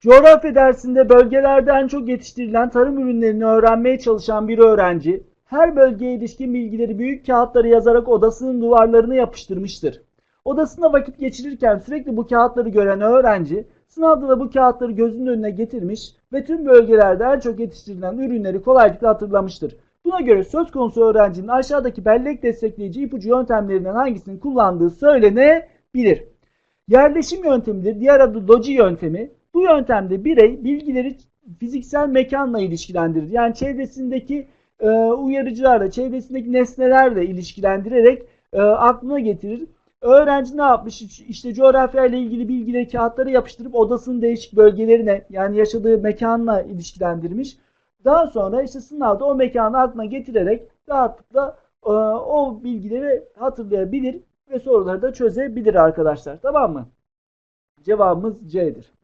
Coğrafya dersinde bölgelerde en çok yetiştirilen tarım ürünlerini öğrenmeye çalışan bir öğrenci, her bölgeye ilişkin bilgileri büyük kağıtlara yazarak odasının duvarlarına yapıştırmıştır. Odasında vakit geçirirken sürekli bu kağıtları gören öğrenci, sınavda da bu kağıtları gözünün önüne getirmiş ve tüm bölgelerde en çok yetiştirilen ürünleri kolaylıkla hatırlamıştır. Buna göre söz konusu öğrencinin aşağıdaki bellek destekleyici ipucu yöntemlerinden hangisini kullandığı söylenebilir. Yerleşim yöntemidir. Diğer adı Doji yöntemi. Bu yöntemde birey bilgileri fiziksel mekanla ilişkilendirir. Yani çevresindeki e, uyarıcılarla, çevresindeki nesnelerle ilişkilendirerek e, aklına getirir. Öğrenci ne yapmış? İşte coğrafya ile ilgili bilgileri kağıtlara yapıştırıp odasının değişik bölgelerine yani yaşadığı mekanla ilişkilendirmiş. Daha sonra işte sınavda o mekanı aklına getirerek rahatlıkla e, o bilgileri hatırlayabilir ve soruları da çözebilir arkadaşlar. Tamam mı? Cevabımız C'dir.